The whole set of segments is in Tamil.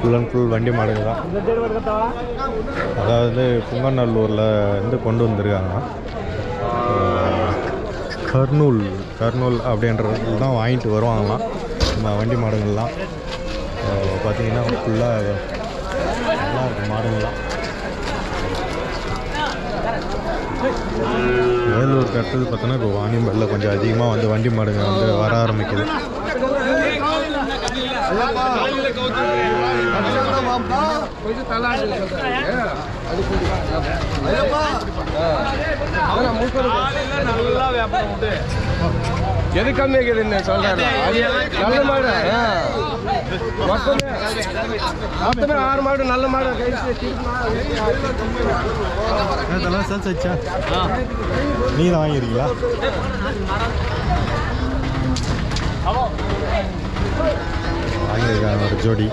ஃபுல் அண்ட் ஃபுல் வண்டி மாடுங்க தான். அதாவது புங்கநல்லூரில் இருந்து கொண்டு வந்திருக்காங்க. கர்னூல் கர்னூல் அப்படின்றது தான் வாங்கிட்டு வருவாங்களாம். இந்த வண்டி மாடுங்கள்லாம் பார்த்தீங்கன்னா ஃபுல்லாக நல்லா இருக்கும் மாடுங்கள்லாம் வேலூருக்கு அடுத்தது பார்த்தோன்னா இப்போ வாணியம்பேட்டில் கொஞ்சம் அதிகமாக வந்து வண்டி மாடுங்க வந்து வர ஆரம்பிக்குது. எது கம்மி இருக்குதுன்னு சொல்றாரு நல்ல மாடு. ஆ. மொத்தமே மொத்தமே ஆறு மாடு நல்ல மாடு. இதெல்லாம் சேல்ஸ் ஆச்சா? நீ தான் வாங்கியிருக்காங்க ஒரு ஜோடி.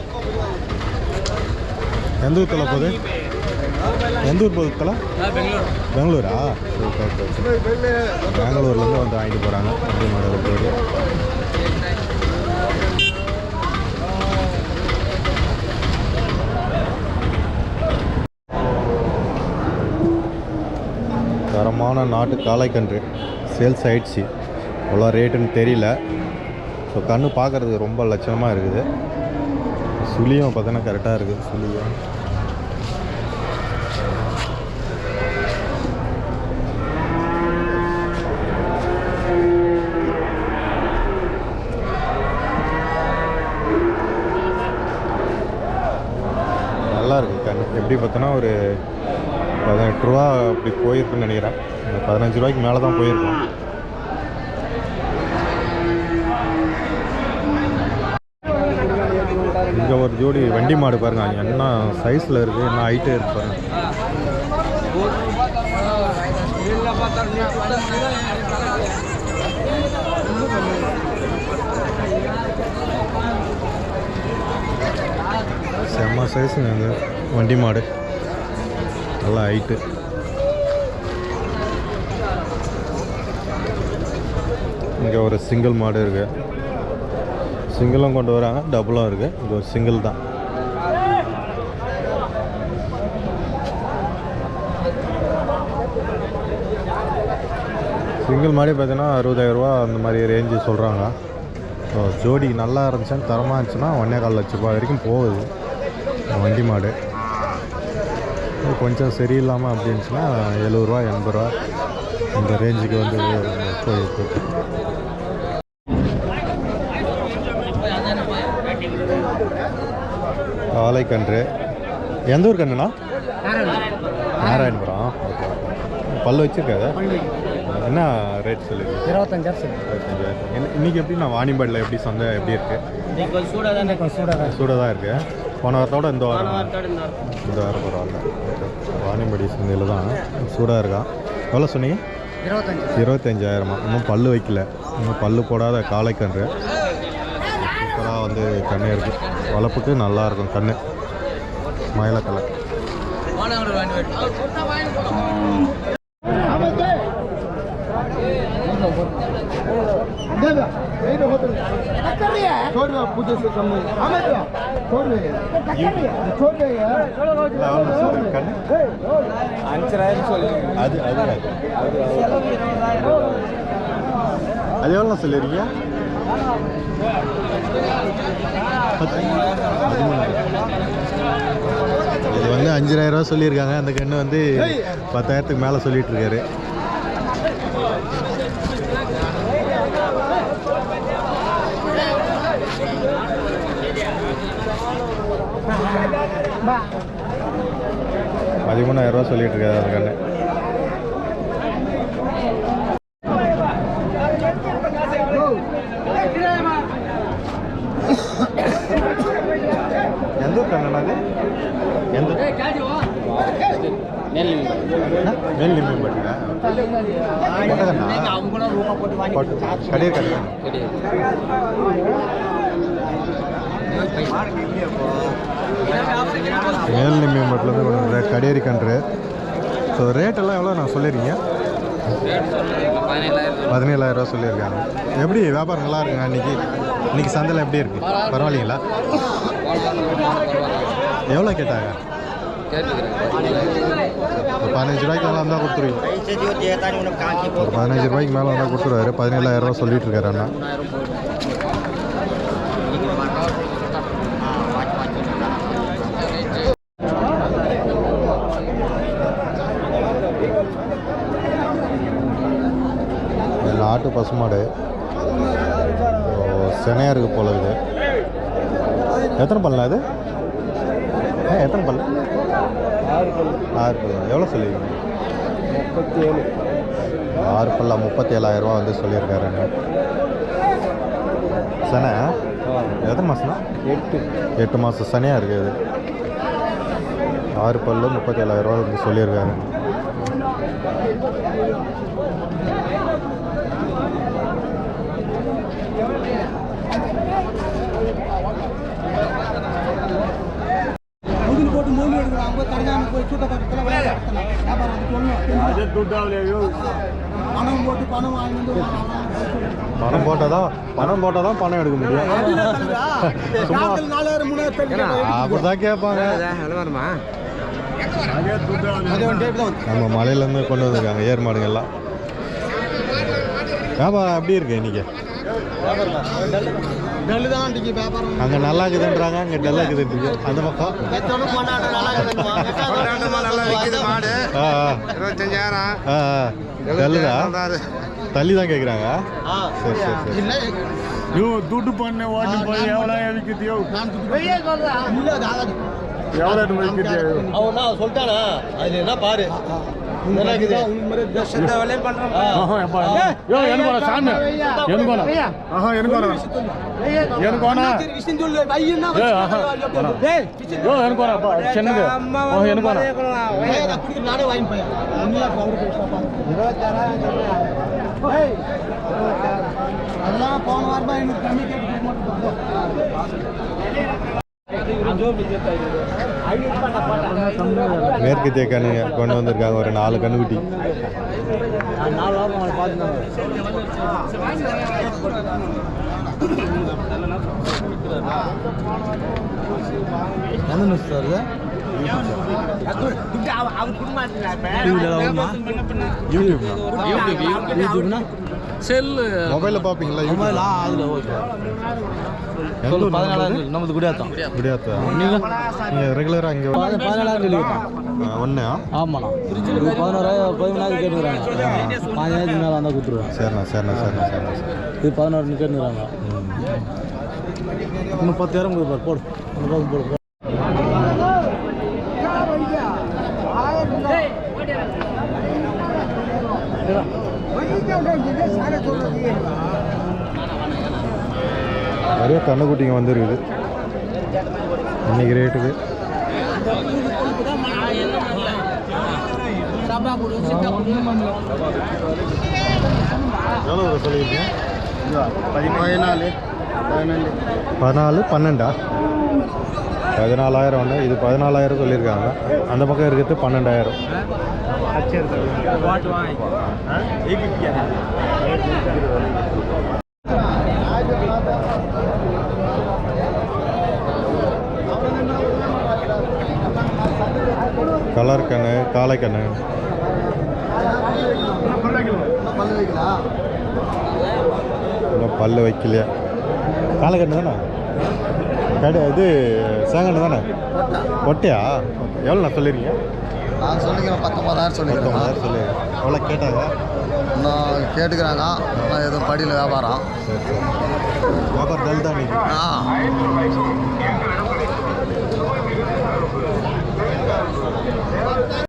எந்த ஊர் தலை போகுது? எந்த ஊர் தலை பெங்களூரா. ஓகே ஓகே ஓகே பெங்களூர்லேருந்து வந்து வாங்கிட்டு போகிறாங்க அப்படி மாடல் ஜோடி தரமான நாட்டு காளைக்கன்று. சேல்ஸ் ஆயிடுச்சு. எவ்வளோ ரேட்டுன்னு தெரியல. ஸோ கண்ணு பார்க்குறதுக்கு ரொம்ப லட்சணமாக இருக்குது. சுழியும் பார்த்தோன்னா கரெக்டாக இருக்குது. சுழியும் நல்லா இருக்குது கண்ணு எப்படி பார்த்தோன்னா ஒரு பதினெட்டு ரூபா அப்படி போயிருக்குன்னு நினைக்கிறேன். இந்த பதினஞ்சு ரூபாய்க்கு மேலே தான் போயிருக்கோம். இங்கே ஒரு ஜோடி வண்டி மாடு பாருங்க. என்ன சைஸில் இருக்குது என்ன ஹைட்டு இருக்கு பாருங்க. செம்ம சைஸுங்க வண்டி மாடு. நல்லா ஹைட்டு இங்கே ஒரு சிங்கிள் மாடு இருக்கு. சிங்கிளும் கொண்டு வராங்க டபுளும் இருக்கு. இங்கே ஒரு சிங்கிள் தான். சிங்கிள் மாடி பார்த்தீங்கன்னா அறுபதாயிரரூபா அந்த மாதிரி ரேஞ்சு சொல்கிறாங்க ஸோ ஜோடி நல்லா இருந்துச்சுன்னு தரமாக இருந்துச்சுன்னா ஒன்றே கால் லட்ச ரூபாய் வரைக்கும் போகுது. வண்டி மாடு. கொஞ்சம் சரியில்லாமல் அப்படி இருந்துச்சுன்னா எழுபதுரூவா எண்பது ரூபா இந்த ரேஞ்சுக்கு வந்து போயிருக்கு காளைக்கன்று எந்த ஊர் கன்றுண்ணா? நாராயணபுரம். ஓகே. பல்லு வச்சிருக்காது? என்ன ரேட் சொல்லுங்க இருபத்தஞ்சாயிரம் இருபத்தஞ்சாயிரம். இன்ன- இன்னைக்கு எப்படி நான் வாணிபாடில் எப்படி சந்தை எப்படி இருக்கு? கொஞ்சம் சூடாக தான் சூடாக தான் சூடாக தான் இருக்கு. போன வாரத்தோட இந்த வாரம். இந்த வாரம் பரவாயில்ல ஓகே. வாணியம்பாடி சந்தையில் தான் சூடாக இருக்கான் எவ்வளோ சொன்னீங்க? இருபத்தஞ்சு. இருபத்தஞ்சாயிரமா? இன்னும் பல்லு வைக்கல. இன்னும் பல்லு போடாத காளைக்கன்று சூப்பராக வந்து கண்ணு இருக்குது வளர்ப்புக்கு நல்லா இருக்கும் கண்ணு. மயிலக்கலை கண்ணு. அஞ்சாயிரம் சொல்லி. அது அது அது. எவ்வளோ பத்து- பதிமூணாயிரம். இது வந்து அஞ்சாயிரம் ரூபா சொல்லியிருக்காங்க. அந்த கண்ணு வந்து பத்தாயிரத்துக்கு மேலே சொல்லிட்டு இருக்காரு பதிமூணாயிரரூவா சொல்லிட்டு இருக்காரு அந்த கண்ணு. எந்த ஊர் கண்ணா அது? எந்த மேல் நிம்மி பட்டுங்க கடையர் கடையா மேல் நிம்மி மட்டும் கொண்டு வந்த கடையரி கன்று. ஸோ ரேட்டெல்லாம் எவ்வளோ நான் சொல்லியிருக்கீங்க பதினேழாயிரம் ரூபா சொல்லியிருக்காங்க. எப்படி வியாபாரம் நல்லா இருக்குங்க இன்னைக்கு இன்றைக்கி சந்தையில் எப்படி இருக்கு? பரவாயில்லைங்களா? எவ்வளோ கேட்டாங்க? பதினஞ்சு ரூபாய்க்கு மேலே வந்தால் கொடுத்துருவீங்க. ஒரு பதினஞ்சு ரூபாய்க்கு மேலே வந்தால் கொடுத்துருவாரு. பதினேழாயிரம் ரூபா சொல்லிட்டு இருக்காரு அண்ணா இது நாட்டு பசுமாடு. செனையாக இருக்கு போல இது. எத்தனை பல்லா இது? ஆ எத்தனை பல்லு? ஆறு பல்லா. எவ்வளோ சொல்லியிருக்கீங்க? முப்பத்தி ஏழு ஆறு பல்லா முப்பத்தி ஏழாயிரரூவா வந்து சொல்லியிருக்காரு. அண்ணா. செனை எத்தனை மாதம்னா எட்டு. எட்டு மாதம் சனியாக இருக்குது ஆறு பல்லு முப்பத்தி ஏழாயிரரூவா வந்து சொல்லியிருக்காரு. பணம் போட்டு பணம் வாங்கி வந்து பணம் போட்டால் தான் பணம் போட்டால் தான் பணம் எடுக்க முடியும். சும்மா நாலு நாலாயிரம் மூணாயிரம் தள்ளி அப்படி தான் கேட்பாங்க. வருமா? நம்ம மலையிலேருந்து கொண்டு வந்திருக்காங்க ஏர் மாடுங்கள்லாம். வியாபாரம் எப்படி இருக்கு இன்னைக்கு? அங்கே நல்லா இருக்குதுன்றாங்க அங்கே டல்லா இருக்குதுன்றீங்க அந்த பக்கம். மாடு. இருபத்தஞ்சாயிரம். டல்லுதா தள்ளி தான் கேட்குறாங்க ஆ. சரி சரி சரி. இல்லை, யோ துட்டு பண்ண ஓட்டு போய் எவ்வளோ விற்கிறியோ. எவ்வளோ விற்கிறியோ அவன் நான் சொல்லிட்டானா? அதுல என்ன பாரு. அதெல்லாம் போன வாரமா எனக்கு கம்மி கேட்டு மேற்கத்திய கண்ணு கொண்டு வந்திருக்காங்க ஒரு நாலு கண்ணுக்குட்டி. எந்த நியூஸ் சார் யூடியூப்னா? மொபைலில் பார்ப்பீங்களா மொபைல் அதில் ஓகே. பதினாலாயிரம் நமது குடியாத்தம். முடியாதா நீங்கள் நீங்கள் ரெகுலராக இங்கே பதினாலாயிரம் சொல்லியிருக்கோம் ஒன்றா ஆமாண்ணா. இது பதினோராயிரம் பதிமூணாயிரம் கேட்டுக்கிறாங்க. பதினஞ்சாயிரத்துக்கு மேலே வந்தால் கொடுத்துருவேன். சரிண்ணா சரிண்ணா சரிண்ணா சரிண்ணா சரி இது பதினோரு கேட்டுக்கிறாங்க. இன்னும் பத்தாயிரம் கொடுப்பார் போடு போடு போடு நிறைய கண்ணுக்குட்டிங்க வந்துருக்குது. இன்னைக்கு ரேட்டுக்கு. எவ்வளோ சொல்லியிருக்கீங்க? பதினாலு பதினாலு பதினாலு பன்னெண்டா? பதினாலாயிரம் ஒன்று இது பதினாலாயிரம் சொல்லியிருக்காங்க. அந்த பக்கம் இருக்கிறது பன்னெண்டாயிரம். கலர் கண்ணு காளை கண்ணு. இன்னும் பல்லு வைக்கலையா? காளை கண்ணு தானே? கடை இது சேங்கண்ணு தானே? ஒட்டையா எவ்வளோ நான் சொல்லிருக்கீங்க? நான் சொல்லிக்கிறேன் பத்தொம்பதாயிரம் சொல்லிக்கிறேன். பத்தொம்பதாயிரம் சொல்லி. எவ்வளோ கேட்டாங்க? நான் கேட்டுக்கிறாங்க. நான் எதுவும் படியில் வியாபாரம். வியாபாரம் டல் தான் ஆ.